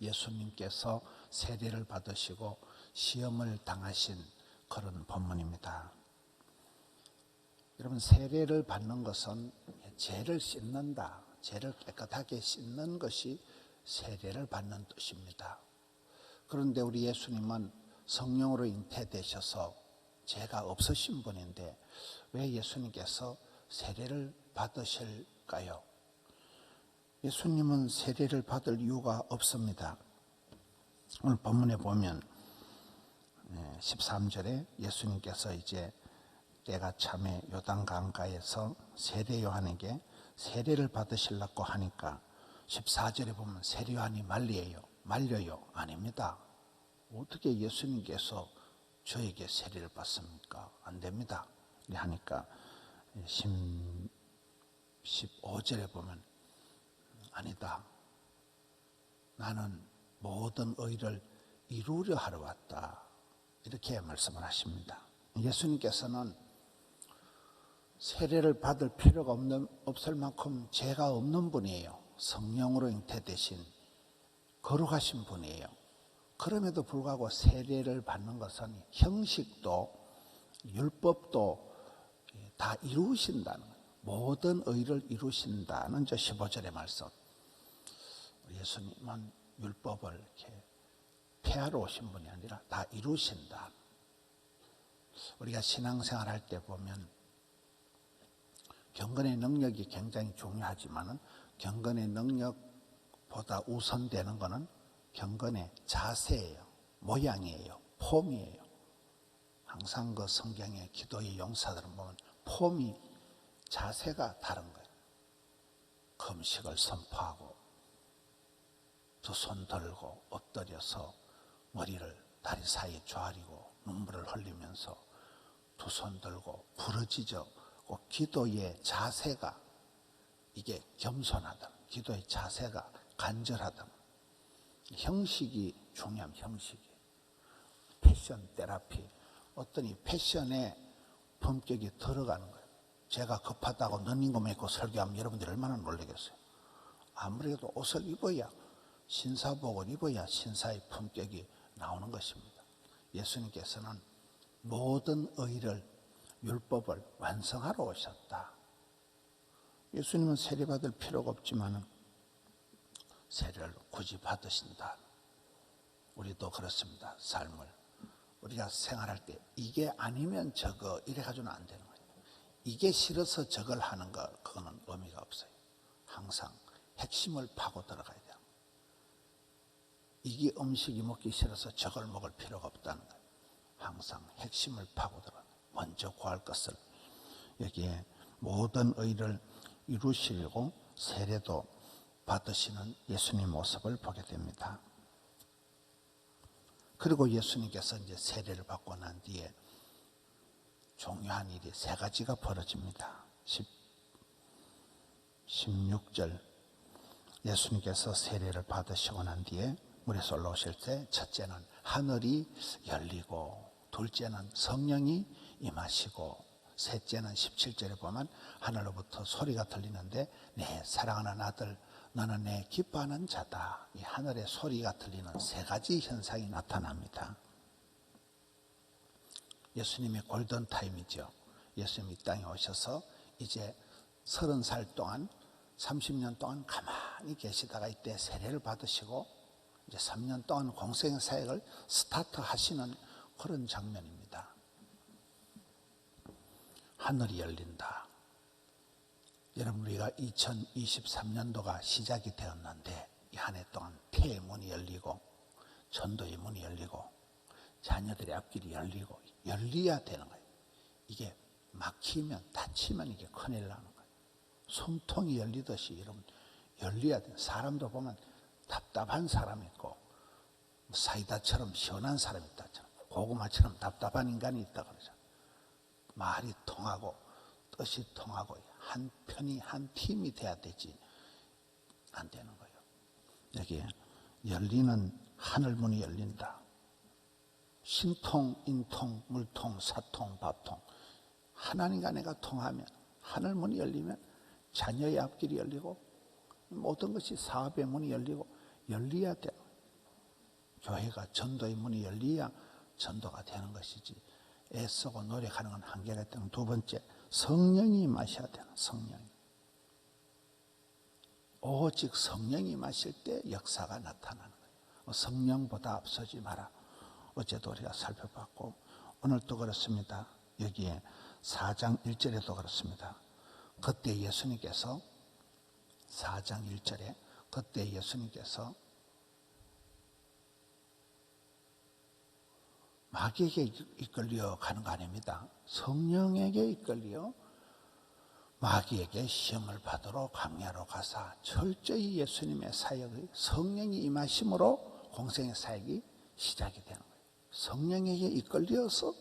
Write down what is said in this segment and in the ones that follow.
예수님께서 세례를 받으시고 시험을 당하신 그런 본문입니다. 여러분 세례를 받는 것은 죄를 씻는다. 죄를 깨끗하게 씻는 것이 세례를 받는 뜻입니다. 그런데 우리 예수님은 성령으로 잉태되셔서 죄가 없으신 분인데 왜 예수님께서 세례를 받으실까요? 예수님은 세례를 받을 이유가 없습니다. 오늘 본문에 보면 13절에 예수님께서 이제 때가 참에 요단 강가에서 세례 요한에게 세례를 받으시려고 하니까 14절에 보면 세례 요한이 말려요. 말려요. 아닙니다. 어떻게 예수님께서 저에게 세례를 받습니까? 안 됩니다. 하니까 15절에 보면 아니다. 나는 모든 의를 이루려 하러 왔다. 이렇게 말씀을 하십니다. 예수님께서는 세례를 받을 필요가 없는, 없을 만큼 죄가 없는 분이에요. 성령으로 잉태되신 거룩하신 분이에요. 그럼에도 불구하고 세례를 받는 것은 형식도 율법도 다 이루신다는. 모든 의를 이루신다는 저 15절의 말씀. 예수님은 율법을 이렇게 폐하러 오신 분이 아니라 다 이루신다. 우리가 신앙생활 할 때 보면 경건의 능력이 굉장히 중요하지만은 경건의 능력보다 우선되는 것은 경건의 자세예요. 모양이에요. 폼이에요. 항상 그 성경의 기도의 용사들은 보면 폼이 자세가 다른 거예요. 금식을 선포하고 두 손 들고 엎드려서 머리를 다리 사이에 좌리고 눈물을 흘리면서 두 손 들고. 꼭 기도의 자세가 이게 겸손하다. 기도의 자세가 간절하다. 형식이 중요한 형식이. 패션 테라피. 어떤 이 패션에 품격이 들어가는 거예요. 제가 급하다고 런닝고 입고 설교하면 여러분들이 얼마나 놀라겠어요. 아무래도 옷을 입어야 신사복을 입어야 신사의 품격이 나오는 것입니다. 예수님께서는 모든 의를 율법을 완성하러 오셨다. 예수님은 세례받을 필요가 없지만 세례를 굳이 받으신다. 우리도 그렇습니다. 삶을. 우리가 생활할 때 이게 아니면 저거 이래 가지고는 안 되는 거예요. 이게 싫어서 저걸 하는 거 그거는 의미가 없어요. 항상 핵심을 파고 들어가야 돼요. 이게 음식이 먹기 싫어서 저걸 먹을 필요가 없다는 거예요. 항상 핵심을 파고 들어 먼저 구할 것을 여기에 모든 의를 이루시려고 세례도 받으시는 예수님 모습을 보게 됩니다. 그리고 예수님께서 이제 세례를 받고 난 뒤에 중요한 일이 세 가지가 벌어집니다. 10, 16절 예수님께서 세례를 받으시고 난 뒤에 물에서 올라오실 때 첫째는 하늘이 열리고 둘째는 성령이 임하시고 셋째는 17절에 보면 하늘로부터 소리가 들리는데 내 사랑하는 아들 너는 내 기뻐하는 자다. 이 하늘의 소리가 들리는 세 가지 현상이 나타납니다. 예수님의 골든 타임이죠. 예수님이 땅에 오셔서 이제 서른 살 동안 30년 동안 가만히 계시다가 이때 세례를 받으시고 이제 3년 동안 공생 사역을 스타트 하시는 그런 장면입니다. 하늘이 열린다. 여러분 우리가 2023년도가 시작이 되었는데 이 한 해 동안 폐의 문이 열리고 전도의 문이 열리고 자녀들의 앞길이 열리고 열려야 되는 거예요. 이게 막히면 닫히면 이게 큰일 나는 거예요. 숨통이 열리듯이 여러분 열려야 돼. 사람도 보면 답답한 사람 있고 사이다처럼 시원한 사람 있다. 고구마처럼 답답한 인간이 있다 그러죠. 말이 통하고 뜻이 통하고 한 편이 한 팀이 돼야 되지 안 되는 거예요. 여기 열리는 하늘 문이 열린다. 신통, 인통, 물통, 사통, 밥통 하나님과 내가 통하면 하늘 문이 열리면 자녀의 앞길이 열리고 모든 것이 사업의 문이 열리고 열려야 돼. 교회가 전도의 문이 열리야 전도가 되는 것이지. 애쓰고 노력하는 건 한계가 있다는 두 번째 성령이 마셔야 되는 성령이. 오직 성령이 마실 때 역사가 나타나는 거예요. 성령보다 앞서지 마라. 어제도 우리가 살펴봤고 오늘도 그렇습니다. 여기에 4장 1절에도 그렇습니다. 그때 예수님께서 4장 1절에 그때 예수님께서 마귀에게 이끌려 가는 거 아닙니다. 성령에게 이끌려 마귀에게 시험을 받으러 강야로 가사 철저히 예수님의 사역의 성령이 임하심으로 공생의 사역이 시작이 되는 거예요. 성령에게 이끌려서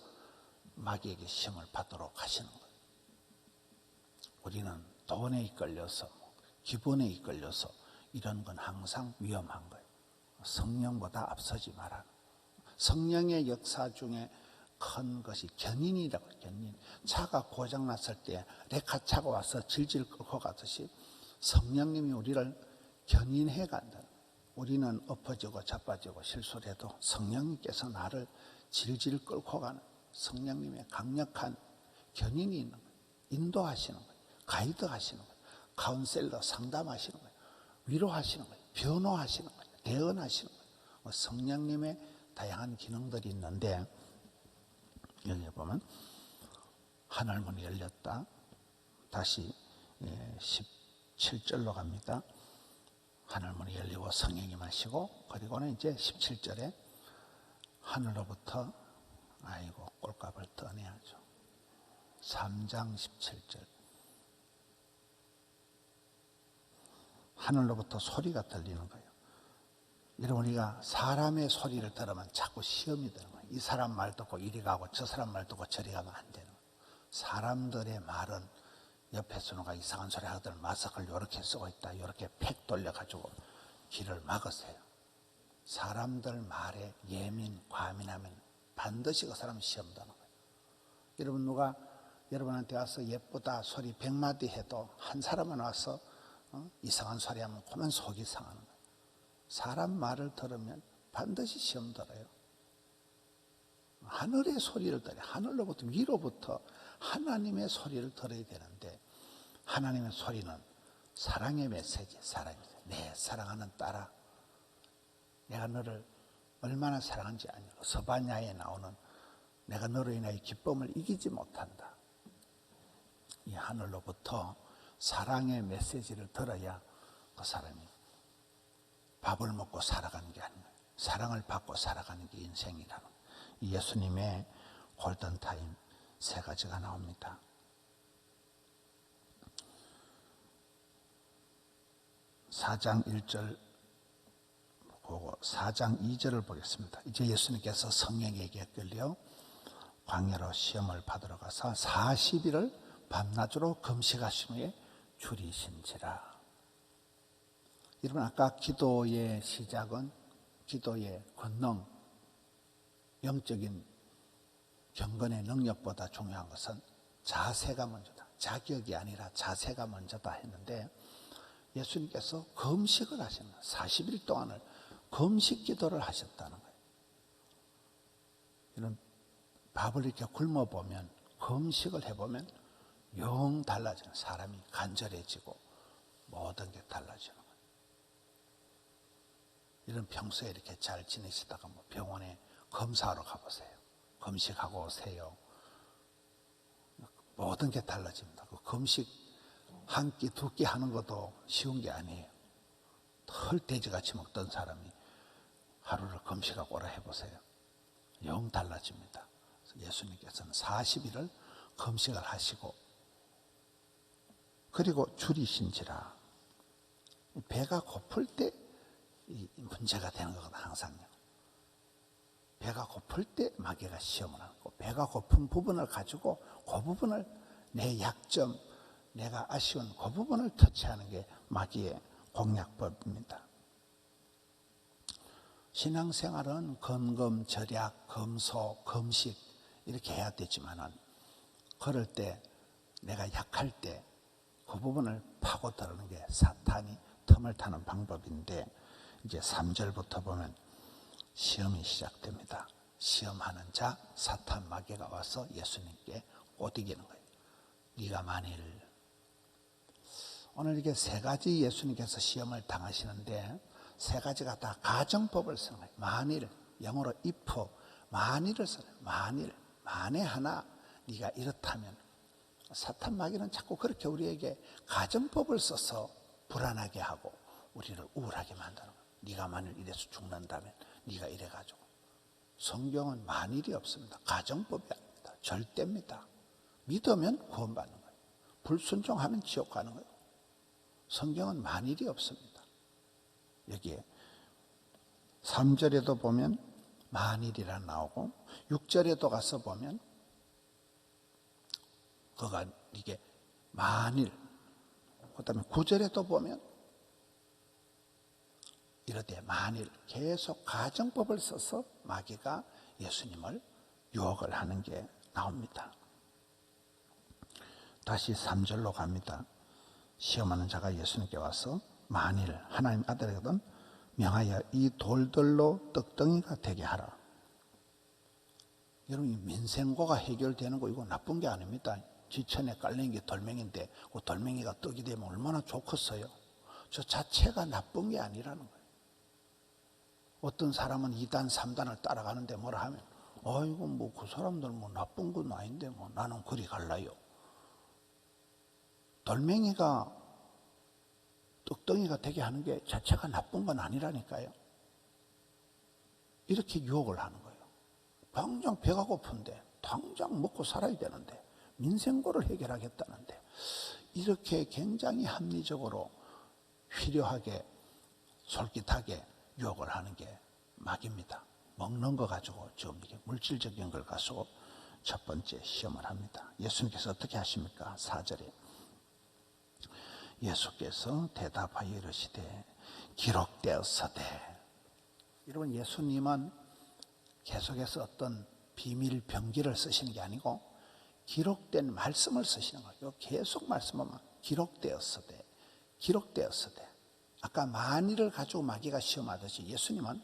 마귀에게 시험을 받도록 하시는 거예요. 우리는 돈에 이끌려서 기본에 이끌려서 이런 건 항상 위험한 거예요. 성령보다 앞서지 마라. 성령의 역사 중에 큰 것이 견인이라고 견인. 차가 고장 났을 때 레카 차가 와서 질질 끌고 가듯이 성령님이 우리를 견인해 간다. 우리는 엎어지고 자빠지고 실수를 해도 성령님께서 나를 질질 끌고 가는 성령님의 강력한 견인이 있는 거예요. 인도하시는 거예요. 가이드 하시는 거예요. 카운셀러 상담하시는 거예요. 위로하시는 거예요. 변호하시는 거예요. 대언하시는 거예요. 뭐 성령님의 다양한 기능들이 있는데 여기 보면 하늘문이 열렸다. 다시 17절로 갑니다. 하늘문이 열리고 성령이 마시고 그리고는 이제 17절에 하늘로부터 아이고 꼴값을 떠내야죠. 3장 17절 하늘로부터 소리가 들리는 거예요. 여러분 우리가 사람의 소리를 들으면 자꾸 시험이 되는 거예요. 이 사람 말 듣고 이리 가고 저 사람 말 듣고 저리 가면 안 되는 거예요. 사람들의 말은 옆에 서 누가 이상한 소리 하들 마스크를 이렇게 쓰고 있다. 이렇게 팩 돌려가지고 길을 막으세요. 사람들 말에 예민, 과민하면 반드시 그 사람 시험 되는 거예요. 여러분 누가 여러분한테 와서 예쁘다 소리 백마디 해도 한 사람은 와서 어? 이상한 소리 하면 그만 속이 상하는 거예요. 사람 말을 들으면 반드시 시험 들어요. 하늘의 소리를 들어요. 하늘로부터 위로부터 하나님의 소리를 들어야 되는데 하나님의 소리는 사랑의 메시지, 사랑입니다. 내 사랑하는 딸아, 내가 너를 얼마나 사랑한지 아냐. 서바냐에 나오는 내가 너로 인하여 기쁨을 이기지 못한다. 이 하늘로부터 사랑의 메시지를 들어야 그 사람이 밥을 먹고 살아가는 게 아니에요. 사랑을 받고 살아가는 게 인생이라는 예수님의 골든타임 세 가지가 나옵니다. 사장1절 보고 4장 2절을 보겠습니다. 이제 예수님께서 성령에게 끌려 광야로 시험을 받으러 가서 40일을 밤낮으로 금식하심에 줄이신지라. 여러분 아까 기도의 시작은 기도의 권능, 영적인 경건의 능력보다 중요한 것은 자세가 먼저다. 자격이 아니라 자세가 먼저다 했는데 예수님께서 금식을 하시는 40일 동안을 금식 기도를 하셨다는 거예요. 이런 밥을 이렇게 굶어 보면 금식을 해 보면 영 달라지는 사람이 간절해지고 모든 게 달라지는. 이런 평소에 이렇게 잘 지내시다가 뭐 병원에 검사하러 가보세요. 검식하고 오세요. 모든 게 달라집니다. 그 검식 한 끼, 두 끼 하는 것도 쉬운 게 아니에요. 털 돼지같이 먹던 사람이 하루를 검식하고 오라 해보세요. 영 달라집니다. 예수님께서는 40일을 검식을 하시고 그리고 줄이신지라 배가 고플 때 문제가 되는 거거든 항상요. 배가 고플 때 마귀가 시험을 하고 배가 고픈 부분을 가지고 그 부분을 내 약점, 내가 아쉬운 그 부분을 터치하는 게 마귀의 공략법입니다. 신앙생활은 검검, 절약, 검소, 검식 이렇게 해야 되지만은 그럴 때 내가 약할 때 그 부분을 파고들는 게 사탄이 틈을 타는 방법인데 이제 3절부터 보면 시험이 시작됩니다. 시험하는 자 사탄 마귀가 와서 예수님께 꼬드기는 거예요. 네가 만일 오늘 이게 세 가지 예수님께서 시험을 당하시는데 세 가지가 다 가정법을 쓰는 거예요. 만일 영어로 if 만일을 써요. 만일 만에 하나 네가 이렇다면 사탄 마귀는 자꾸 그렇게 우리에게 가정법을 써서 불안하게 하고 우리를 우울하게 만드는 거예요. 네가 만일 이래서 죽는다면 네가 이래 가지고 성경은 만일이 없습니다. 가정법이 아닙니다. 절대입니다. 믿으면 구원받는 거예요. 불순종하면 지옥 가는 거예요. 성경은 만일이 없습니다. 여기에 3절에도 보면 만일이라 나오고 6절에도 가서 보면 그가 이게 만일 그다음에 9절에도 보면 이렇게 만일 계속 가정법을 써서 마귀가 예수님을 유혹을 하는 게 나옵니다. 다시 3절로 갑니다. 시험하는 자가 예수님께 와서 만일 하나님 아들이거든 명하여 이 돌들로 떡덩이가 되게 하라. 여러분 민생고가 해결되는 거 이거 나쁜 게 아닙니다. 지천에 깔린 게 돌멩인데 그 돌멩이가 떡이 되면 얼마나 좋겠어요. 저 자체가 나쁜 게 아니라는 거예요. 어떤 사람은 2단, 3단을 따라가는데 뭐라 하면 아이고 뭐 그 사람들 뭐 나쁜 건 아닌데 뭐 나는 그리 갈라요. 돌멩이가 떡덩이가 되게 하는 게 자체가 나쁜 건 아니라니까요. 이렇게 유혹을 하는 거예요. 당장 배가 고픈데, 당장 먹고 살아야 되는데, 민생고를 해결하겠다는데, 이렇게 굉장히 합리적으로 필요하게, 솔깃하게 유혹을 하는 게 막입니다. 먹는 거 가지고 지금 이게 물질적인 걸 가지고 첫 번째 시험을 합니다. 예수님께서 어떻게 하십니까? 4절에 예수께서 대답하여 이르시되 기록되었으되 여러분 예수님은 계속해서 어떤 비밀 병기를 쓰시는 게 아니고 기록된 말씀을 쓰시는 거예요. 계속 말씀하면 기록되었으되 기록되었으되 아까 만일을 가지고 마귀가 시험하듯이 예수님은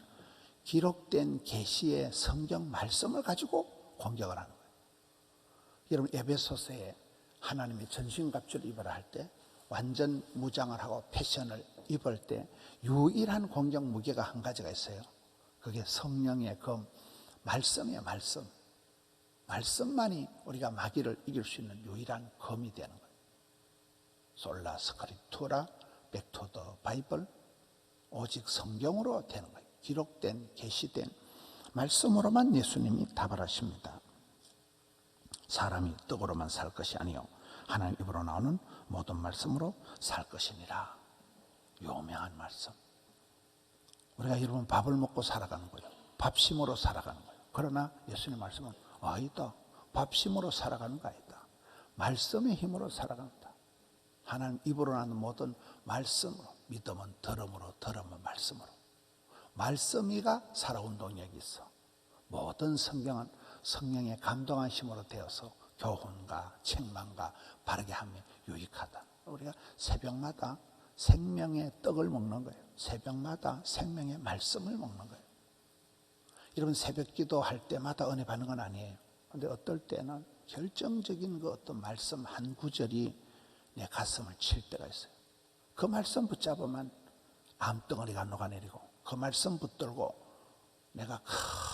기록된 계시의 성경 말씀을 가지고 공격을 하는 거예요. 여러분 에베소서에 하나님이 전신갑주를 입으라 할 때 완전 무장을 하고 패션을 입을 때 유일한 공격 무게가 한 가지가 있어요. 그게 성령의 검, 말씀이에요, 말씀. 말씀만이 우리가 마귀를 이길 수 있는 유일한 검이 되는 거예요. 솔라 스크립투라 백투더 바이블 오직 성경으로 되는 거예요. 기록된 계시된 말씀으로만 예수님이 답을 하십니다. 사람이 떡으로만 살 것이 아니요 하나님 입으로 나오는 모든 말씀으로 살 것이니라. 유명한 말씀. 우리가 여러분 밥을 먹고 살아가는 거예요. 밥심으로 살아가는 거예요. 그러나 예수님 말씀은 아니다. 밥심으로 살아가는 거 아니다. 말씀의 힘으로 살아간다. 하나님 입으로 나는 모든 말씀으로 믿음은 들음으로 들음은 말씀으로 말씀이가 살아온 동력이 있어. 모든 성경은 성령의 감동한 힘으로 되어서 교훈과 책망과 바르게 하며 유익하다. 우리가 새벽마다 생명의 떡을 먹는 거예요. 새벽마다 생명의 말씀을 먹는 거예요. 여러분 새벽 기도할 때마다 은혜 받는 건 아니에요. 근데 어떨 때는 결정적인 그 어떤 말씀 한 구절이 내 가슴을 칠 때가 있어요. 그 말씀 붙잡으면 암덩어리가 녹아내리고 그 말씀 붙들고 내가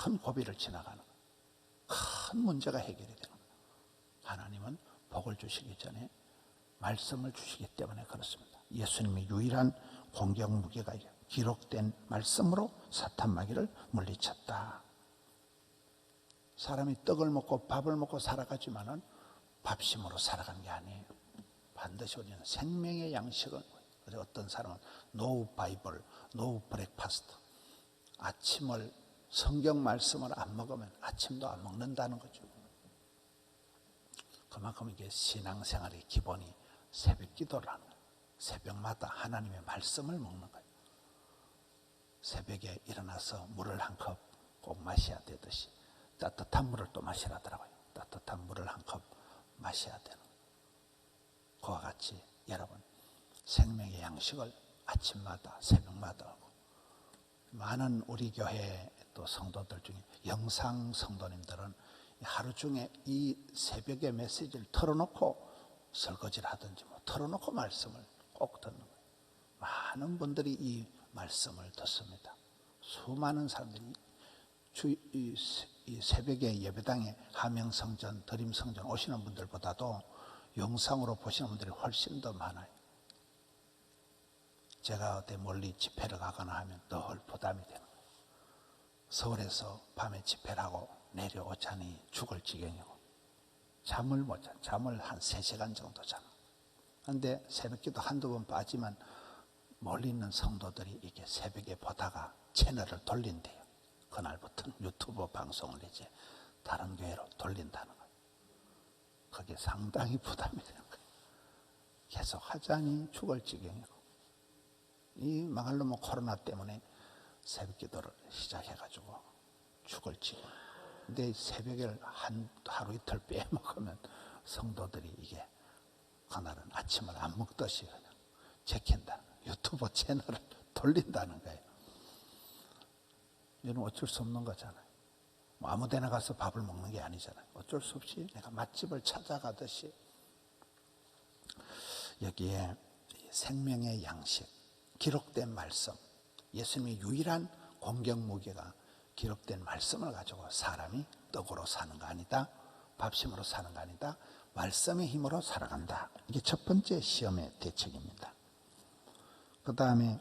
큰 고비를 지나가는. 큰 문제가 해결이 되는 거예요. 하나님은 복을 주시기 전에 말씀을 주시기 때문에 그렇습니다. 예수님의 유일한 공격 무게가 기록된 말씀으로 사탄 마귀를 물리쳤다. 사람이 떡을 먹고 밥을 먹고 살아가지만은 밥심으로 살아가는 게 아니에요. 반드시 우리는 생명의 양식을 그래서 어떤 사람은 노 바이블, 노 브렉파스트 아침을 성경 말씀을 안 먹으면 아침도 안 먹는다는 거죠. 그만큼 이게 신앙생활의 기본이 새벽 기도라는 거예요. 새벽마다 하나님의 말씀을 먹는 거예요. 새벽에 일어나서 물을 한 컵 꼭 마셔야 되듯이 따뜻한 물을 또 마시라더라고요. 따뜻한 물을 한 컵 마셔야 되는. 그와 같이 여러분 생명의 양식을 아침마다 새벽마다 하고 많은 우리 교회 또 성도들 중에 영상 성도님들은 하루 중에 이 새벽에 메시지를 털어놓고 설거지를 하든지 뭐 털어놓고 말씀을 꼭 듣는 거예요. 많은 분들이 이 말씀을 듣습니다. 수많은 사람들이 주, 이, 이 새벽에 예배당에 하명성전, 드림성전 오시는 분들보다도 영상으로 보시는 분들이 훨씬 더 많아요. 제가 어디 멀리 집회를 가거나 하면 늘 부담이 되는 거예요. 서울에서 밤에 집회를 하고 내려오자니 죽을 지경이고 잠을 못 자. 잠을 한 3시간 정도 자는 근데 새벽기도 한두 번 빠지면 멀리 있는 성도들이 이게 새벽에 보다가 채널을 돌린대요. 그날부터는 유튜브 방송을 이제 다른 교회로 돌린다는 거예요. 그게 상당히 부담이 되는 거예요. 계속 하자니 죽을 지경이고. 이 망할로 뭐 코로나 때문에 새벽 기도를 시작해가지고 죽을 지경. 근데 새벽에 한, 하루 이틀 빼먹으면 성도들이 이게 그날은 아침을 안 먹듯이 그냥 제킨다. 유튜브 채널을 돌린다는 거예요. 이는 어쩔 수 없는 거잖아요. 뭐 아무 데나 가서 밥을 먹는 게 아니잖아요. 어쩔 수 없이 내가 맛집을 찾아가듯이 여기에 생명의 양식, 기록된 말씀, 예수님의 유일한 공격 무게가 기록된 말씀을 가지고 사람이 떡으로 사는 거 아니다. 밥심으로 사는 거 아니다. 말씀의 힘으로 살아간다. 이게 첫 번째 시험의 대책입니다. 그 다음에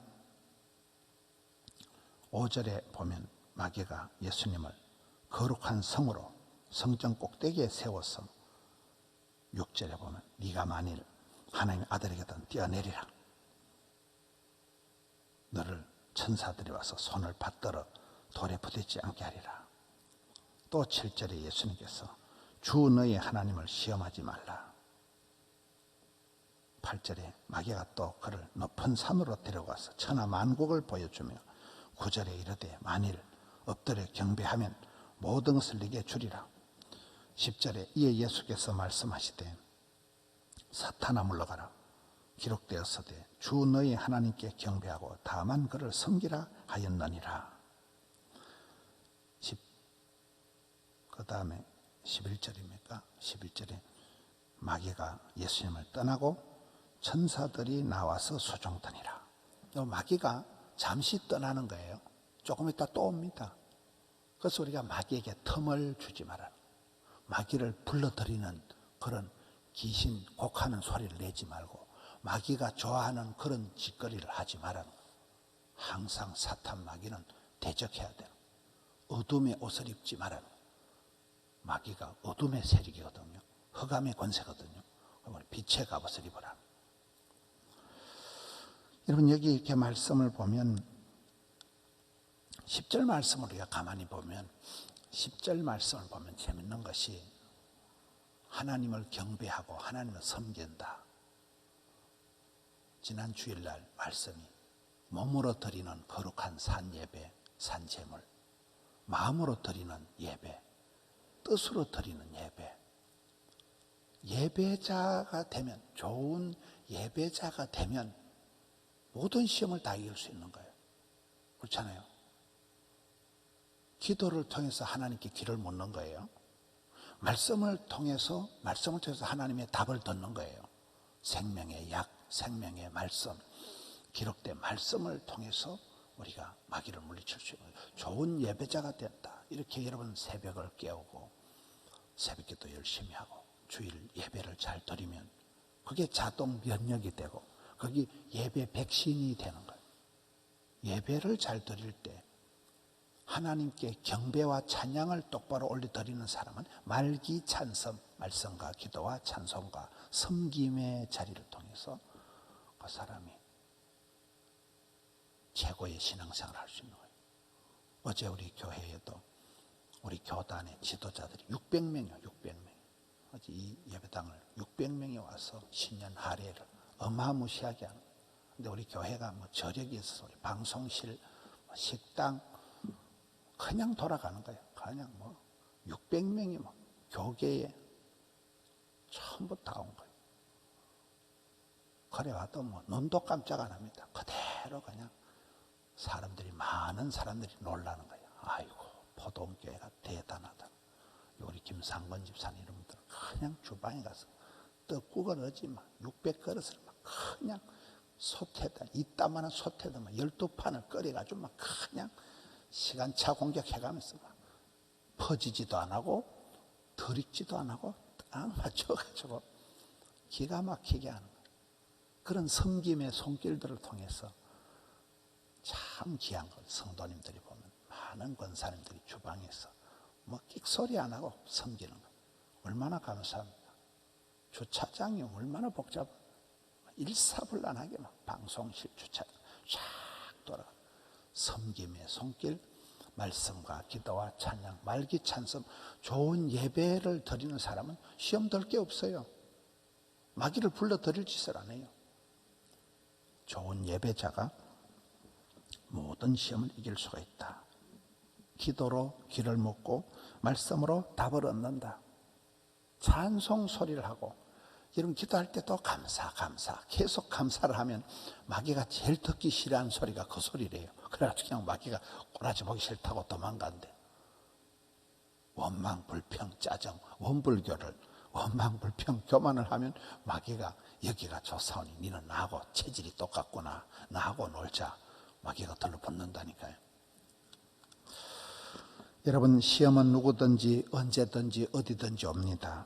5절에 보면 마귀가 예수님을 거룩한 성으로 성전 꼭대기에 세워서 6절에 보면 네가 만일 하나님의 아들에게든 뛰어내리라. 너를 천사들이 와서 손을 받들어 돌에 부딪지 않게 하리라. 또 7절에 예수님께서 주 너의 하나님을 시험하지 말라. 8절에 마귀가 또 그를 높은 산으로 데려가서 천하 만국을 보여주며 9절에 이르되 만일 엎드려 경배하면 모든 것을 네게 주리라. 10절에 이에 예수께서 말씀하시되 사탄아 물러가라. 기록되었으되 주 너희 하나님께 경배하고 다만 그를 섬기라 하였느니라. 10, 그 다음에 11절입니까? 11절에 마귀가 예수님을 떠나고 천사들이 나와서 수종더니라. 마귀가 잠시 떠나는 거예요. 조금 있다 또 옵니다. 그래서 우리가 마귀에게 틈을 주지 말아. 마귀를 불러들이는 그런 귀신 곡하는 소리를 내지 말고 마귀가 좋아하는 그런 짓거리를 하지 말아. 항상 사탄 마귀는 대적해야 돼요. 어둠의 옷을 입지 말아. 마귀가 어둠의 세력이거든요. 흑암의 권세거든요. 빛의 갑옷을 입어라. 여러분 여기 이렇게 말씀을 보면 10절 말씀을 우리가 가만히 보면 10절 말씀을 보면 재밌는 것이 하나님을 경배하고 하나님을 섬긴다. 지난 주일날 말씀이 몸으로 드리는 거룩한 산 예배, 산 제물, 마음으로 드리는 예배, 뜻으로 드리는 예배. 예배자가 되면 좋은 예배자가 되면 모든 시험을 다 이길 수 있는 거예요. 그렇잖아요. 기도를 통해서 하나님께 길을 묻는 거예요. 말씀을 통해서 말씀을 통해서 하나님의 답을 듣는 거예요. 생명의 약, 생명의 말씀, 기록된 말씀을 통해서 우리가 마귀를 물리칠 수 있는. 좋은 예배자가 된다. 이렇게 여러분 새벽을 깨우고 새벽기도 열심히 하고 주일 예배를 잘 드리면 그게 자동 면역이 되고 거기 예배 백신이 되는 거예요. 예배를 잘 드릴 때 하나님께 경배와 찬양을 똑바로 올려드리는 사람은 말기 찬성, 말씀과 기도와 찬송과 섬김의 자리를 통해서 그 사람이 최고의 신앙생활을 할 수 있는 거예요. 어제 우리 교회에도 우리 교단의 지도자들이 600명이요, 600명. 어제 이 예배당을 600명이 와서 신년 할애를 어마무시하게 하는. 근데 우리 교회가 뭐 저력이 있어서 우리 방송실, 뭐 식당, 그냥 돌아가는 거예요. 그냥 뭐 600명이 뭐 교계에 전부 다 온 거예요. 그래 와도 뭐 눈도 깜짝 안 합니다. 그대로 그냥 사람들이 많은 사람들이 놀라는 거예요. 아이고 포동교회가 대단하다. 우리 김상건 집사님 이런 분들 그냥 주방에 가서 떡국을 얻지 마. 600그릇을 막 그냥 솥에다 이따만한 막 12판을 끓여가지고 막 그냥 시간차 공격해가면서 막 퍼지지도 안 하고 덜 익지도 안 하고 딱 맞춰가지고 기가 막히게 하는. 그런 섬김의 손길들을 통해서 참 귀한 걸 성도님들이 보면 많은 권사님들이 주방에서 뭐 끽소리 안 하고 섬기는 거 얼마나 감사합니다. 주차장이 얼마나 복잡 일사불란하게 막 방송실 주차장 쫙 돌아가 섬김의 손길 말씀과 기도와 찬양 말기 찬송 좋은 예배를 드리는 사람은 시험 들 게 없어요. 마귀를 불러 드릴 짓을 안 해요. 좋은 예배자가 모든 시험을 이길 수가 있다. 기도로 길을 묻고 말씀으로 답을 얻는다. 찬송 소리를 하고 이런 기도할 때도 감사 감사 계속 감사를 하면 마귀가 제일 듣기 싫어하는 소리가 그 소리래요. 그래가지고 그냥 마귀가 꼬라지 보기 싫다고 도망간대. 원망 불평 짜증 원불교를 원망 불평 교만을 하면 마귀가 여기가 조사오니 니는 나하고 체질이 똑같구나 나하고 놀자 마귀가 들러붙는다니까요. 여러분 시험은 누구든지 언제든지 어디든지 옵니다.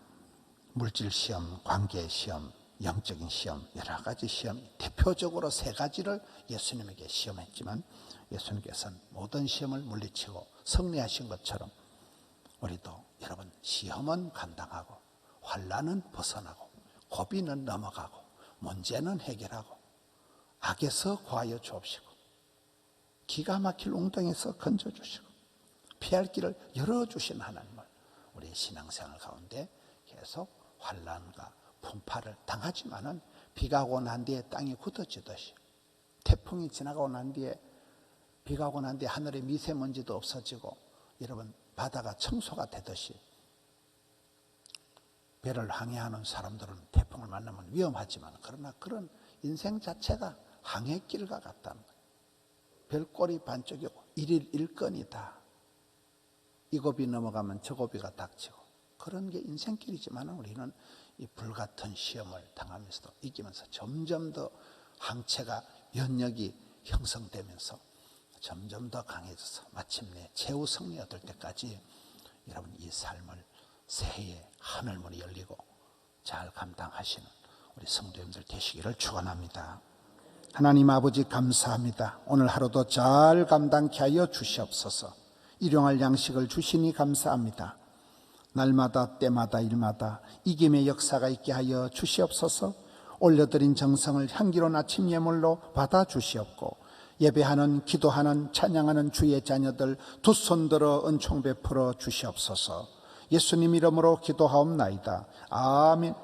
물질 시험, 관계 시험, 영적인 시험, 여러 가지 시험, 대표적으로 세 가지를 예수님에게 시험했지만 예수님께서는 모든 시험을 물리치고 승리하신 것처럼 우리도 여러분 시험은 감당하고 환란은 벗어나고 고비는 넘어가고 문제는 해결하고 악에서 구하여 주옵시고 기가 막힐 웅덩이에서 건져 주시고 피할 길을 열어 주신 하나님을 우리의 신앙생활 가운데 계속 환란과 풍파를 당하지만은 비가 오고 난 뒤에 땅이 굳어지듯이 태풍이 지나가고 난 뒤에 비가 오고 난 뒤에 하늘에 미세먼지도 없어지고 여러분 바다가 청소가 되듯이 배를 항해하는 사람들은 태풍을 만나면 위험하지만 그러나 그런 인생 자체가 항해길과 같다는 거예요. 별꼴이 반쪽이고 일일 일건이다. 이 고비 넘어가면 저 고비가 닥치고 그런 게 인생길이지만 우리는 이 불같은 시험을 당하면서도 이기면서 점점 더 항체가 연력이 형성되면서 점점 더 강해져서 마침내 최후 승리 얻을 때까지 여러분 이 삶을 새해 하늘문이 열리고 잘 감당하시는 우리 성도님들 되시기를 축원합니다. 하나님 아버지 감사합니다. 오늘 하루도 잘 감당케 하여 주시옵소서. 일용할 양식을 주시니 감사합니다. 날마다 때마다 일마다 이김의 역사가 있게 하여 주시옵소서. 올려드린 정성을 향기로운 아침 예물로 받아 주시옵고 예배하는 기도하는 찬양하는 주의 자녀들 두 손 들어 은총 베풀어 주시옵소서. 예수님 이름으로 기도하옵나이다. 아멘.